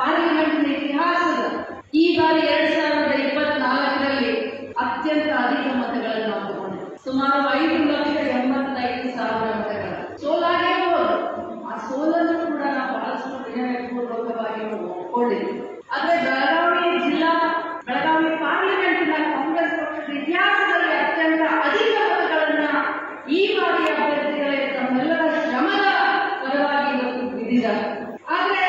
ಪಾರ್ಲಿಮೆಂಟ್ನ ಇತಿಹಾಸದ ಈ ಬಾರಿ ಎರಡ್ ಸಾವಿರದ ಇಪ್ಪತ್ನಾಲ್ಕರಲ್ಲಿ ಅತ್ಯಂತ ಅಧಿಕ ಮತಗಳನ್ನು ನಾವು ಸುಮಾರು ಐದು ಲಕ್ಷ ಎಂಬತ್ತೈದು ಸಾವಿರ ಮತಗಳ. ಸೋಲಾಗೇ ಆ ಸೋಲನ್ನು ಕೂಡ ನಾವು ಬಹಳಷ್ಟು ವಿನಯಪೂರ್ವಕವಾಗಿ ನಾವು ಆದರೆ ಬೆಳಗಾವಿ ಜಿಲ್ಲಾ, ಬೆಳಗಾವಿ ಪಾರ್ಲಿಮೆಂಟ್ನ ಕಾಂಗ್ರೆಸ್ ಪಕ್ಷದ ಇತಿಹಾಸದಲ್ಲಿ ಅತ್ಯಂತ ಅಧಿಕ ಮತಗಳನ್ನ ಈ ಬಾರಿಯ ಅಭ್ಯರ್ಥಿಗಳೇ ತಮ್ಮೆಲ್ಲರ ಶ್ರಮದ ಪರವಾಗಿ ಇವತ್ತು ಬಿದ್ದಿದ್ದಾರೆ. ಆದ್ರೆ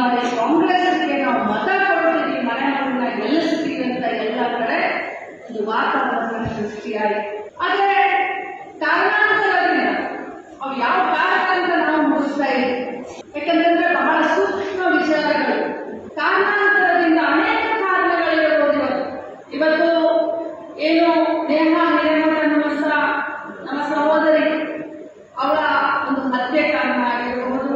ಬಾರಿ ಕಾಂಗ್ರೆಸ್ಗೆ ನಾವು ಮತ ಕೊಡ್ತೀವಿ ಮನೆ ಮಗನ ಗೆಲ್ಲಿಸ್ತೀವಿ ಅಂತ ಎಲ್ಲ ಕಡೆ ಒಂದು ವಾತಾವರಣ ಸೃಷ್ಟಿಯಾಯಿತು. ಆದರೆ ಕಾರಣಾಂತರದಿಂದ ಅವು ಯಾವ ಕಾರಣ ಅಂತ ನಾವು ಮುಗಿಸ್ತಾ ಇದ್ದೀವಿ ಯಾಕಂತಂದ್ರೆ ಬಹಳ ಸೂಕ್ಷ್ಮ ವಿಚಾರಗಳು. ಕಾರಣಾಂತರದಿಂದ ಅನೇಕ ಕಾರಣಗಳಿರಬಹುದು. ಇವತ್ತು ಇವತ್ತು ಏನು ನೇಹ ನೇಮಕ ಅನ್ನುವಂಥ ನಮ್ಮ ಸಹೋದರಿ ಅವಳ ಒಂದು ಹತ್ಯೆ ಕಾರಣ ಆಗಿರಬಹುದು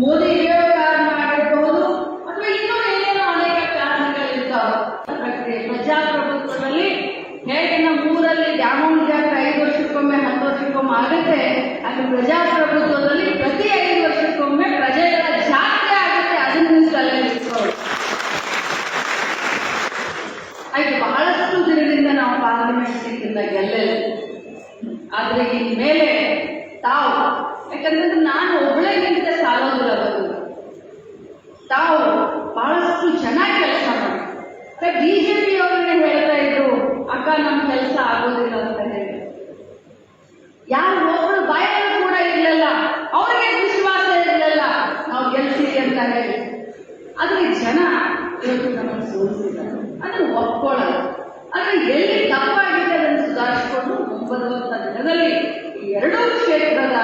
ಮೋದಿ ಇರೋ ಕಾರಣ ಆಗಿರಬಹುದು ಅಥವಾ ಇನ್ನೂ ಏನೇನೋ ಅನೇಕ ಕಾರಣಗಳಿರ್ತಾವೆ ಪ್ರಕ್ರಿಯೆ ಪ್ರಜಾಪ್ರಭುತ್ವದಲ್ಲಿ ಹೇಗೆ ನಮ್ಮ ಊರಲ್ಲಿ ದ್ಯಾಮೋಹನ ಜಾತ್ರೆ ಐದು ವರ್ಷಕ್ಕೊಮ್ಮೆ ಹತ್ತು ವರ್ಷಕ್ಕೊಮ್ಮೆ ಆಗುತ್ತೆ ಅದು ಪ್ರಜಾಪ್ರಭುತ್ವದಲ್ಲಿ ಪ್ರತಿ ಐದು ವರ್ಷಕ್ಕೊಮ್ಮೆ ಪ್ರಜೆಗಳ ಜಾತ್ರೆ ಆಗುತ್ತೆ, ಅದನ್ನು ಆಯ್ತು, ಬಹಳಷ್ಟು ದಿನದಿಂದ ನಾವು ಪಾರ್ಲಿಮೆಂಟ್ ಸೀಟಿಂದ ಗೆಲ್ಲಲ್ಲ. ಆದ್ರೆ ಇನ್ಮೇಲೆ ತಾವು, ಯಾಕಂದ್ರೆ ನಾನು ಒಬ್ಬಳೇ ನಿಂತ ಸಾಲೋದಿಲ್ಲ ಬಂದು. ತಾವು ಬಹಳಷ್ಟು ಚೆನ್ನಾಗಿ ಕೆಲಸ ಮಾಡಿ. ಬಿಜೆಪಿ ಅವರನ್ನೇ ಹೇಳ್ತಾ ಇದ್ರು, ಅಕ್ಕ ನಮ್ಮ ಕೆಲಸ ಆಗೋದಿಲ್ಲ ಅಂತ ಹೇಳಿ. ಯಾರು ಒಬ್ಬರು ಬಾಯಲ್ಲಿ ಕೂಡ ಇರಲಿಲ್ಲ ಅವ್ರಿಗೆ ವಿಶ್ವಾಸ ಇರಲಿಲ್ಲ ನಾವು ಗೆಲ್ತೀವಿ ಅಂತ ಹೇಳಿ ಆದ್ರೆ ಜನ ಇವತ್ತು ನಮ್ಮನ್ನು ಸೋಲಿಸಿದ್ದಾರೆ ಅದನ್ನು ಒಪ್ಕೊಳ್ಳೋದು ಆದ್ರೆ ಎಲ್ಲಿ ತಪ್ಪಾಗಿದೆ ಅದನ್ನು ಸುಧಾರಿಸಿಕೊಂಡು ಮುಂಬರುವಂತ ದಿನದಲ್ಲಿ ಈ ಎರಡೂ ಕ್ಷೇತ್ರದ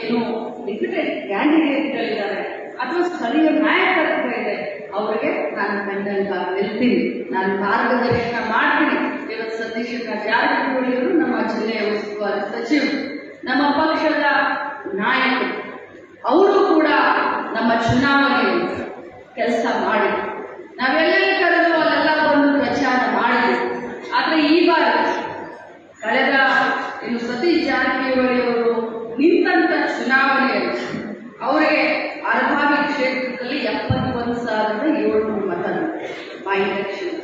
ಏನು ಡಿಪ್ಯೂಟೆಡ್ ಕ್ಯಾಂಡಿಡೇಟ್ಗಳಿದ್ದಾರೆ ಅಥವಾ ಸ್ಥಳೀಯ ನಾಯಕತ್ವ ಇದೆ. ಅವರಿಗೆ ನಾನು ಬೆಂಬಲ ನಿಲ್ತೀನಿ. ನಾನು ಮಾರ್ಗದರ್ಶನ ಮಾಡ್ತೀನಿ. ಇವತ್ತು ಸತೀಶನ ಜಾರಕಿಹೊಳಿ ಅವರು ನಮ್ಮ ಜಿಲ್ಲೆಯ ಉಸ್ತುವಾರಿ ಸಚಿವರು, ನಮ್ಮ ಪಕ್ಷದ ನಾಯಕರು. ಅವರು ಕೂಡ ನಮ್ಮ ಚುನಾವಣೆ ಕೆಲಸ ಮಾಡಿ. ನಾವೆಲ್ಲೆಲ್ಲಿ ಕರೆದು ಅಲ್ಲೆಲ್ಲ ಬಂದು ಪ್ರಚಾರ ಮಾಡಿದ್ವಿ. ಆದರೆ ಈ ಬಾರಿ ಕಳೆದ ಇನ್ನು ಸತೀಶ್ ಜಾರಕಿಹೊಳಿ ಅವರು ನಿಂತ ಚುನಾವಣೆಯಲ್ಲಿ ಅವರಿಗೆ ಕ್ಷೇತ್ರದಲ್ಲಿ ಎಪ್ಪತ್ತೊಂದು ಸಾವಿರದ ಏಳ್ನೂರು ಮತ ಬೈ ಎಲೆಕ್ಷನ್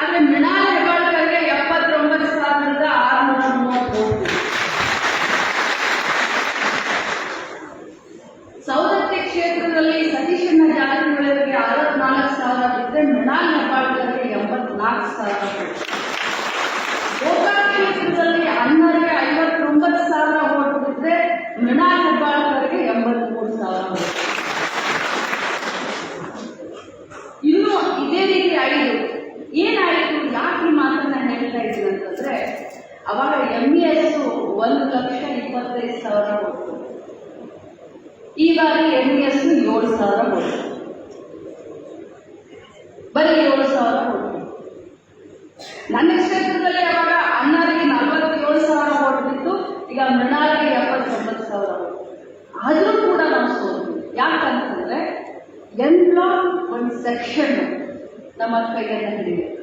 ಆದ್ರೆ ಮೃಣಾಲ್ ಹೆಬ್ಬಾಳ್ಕರ್ಗೆ ಎಪ್ಪತ್ತೊಂಬತ್ತು ಸಾವಿರದ ಆರುನೂರ ಮೂವತ್ತು. ಸೌದತ್ತಿ ಕ್ಷೇತ್ರದಲ್ಲಿ ಸತೀಶನ ಜಾರಕಿಹೊಳಿಯವರಿಗೆ ಅರವತ್ನಾಲ್ಕು ಸಾವಿರ ಬಿಟ್ಟರೆ ಮೃಣಾಲ್ ಹೆಬ್ಬಾಳ್ಕರ್ಗೆ ಎಂಬತ್ನಾಲ್ಕು ಸಾವಿರ. ಗೋಕಾಕ್ ಕ್ಷೇತ್ರದಲ್ಲಿ ಅಣ್ಣರಿಗೆ ಐವತ್ತೊಂಬತ್ತು ಸಾವಿರ ಓಟ್ ಬಿಟ್ಟರೆ ಮೃಣಾಲ್ ಹೆಬ್ಬಾಳ್ಕರ್ಗೆ ಎಂಬತ್ಮೂರು ಸಾವಿರ vote. ಇನ್ನು ಇದೇ ರೀತಿ ಐದು ಏನಾಯಿತು ಯಾಕೆ ಈ ಮಾತನ್ನ ಹೇಳ್ತಾ ಇದ್ದೀನಿ ಅಂತಂದ್ರೆ ಅವಾಗ ಎಂ ಎಸ್ ಒಂದು ಲಕ್ಷ ಇಪ್ಪತ್ತೈದು ಸಾವಿರ ಕೊಟ್ಟು ಈ ಬಾರಿ ಎಂ ಎಸ್ ಏಳು ಸಾವಿರ ಕೊಟ್ಟು ಬರೀ ಏಳು ಸಾವಿರ ನನ್ನ ಕ್ಷೇತ್ರದಲ್ಲಿ ಅವಾಗ ಅಣ್ಣರಿಗೆ ನಲವತ್ತೇಳು ಸಾವಿರ ಕೊಟ್ಟಿತ್ತು ಈಗ ಮೃಣಾಲಿಗೆ ಎಪ್ಪತ್ತೊಂಬತ್ತು ಸಾವಿರ ಆದರೂ ಕೂಡ ನಾವು ಸೋತ್ವಿ. ಯಾಕಂತಂದ್ರೆ ಎಲ್ಲ ಒಂದು ಸೆಕ್ಷನ್ ನಮ್ಮ ಕೈಯಲ್ಲಿ ಹಿಡಿಯುತ್ತೆ.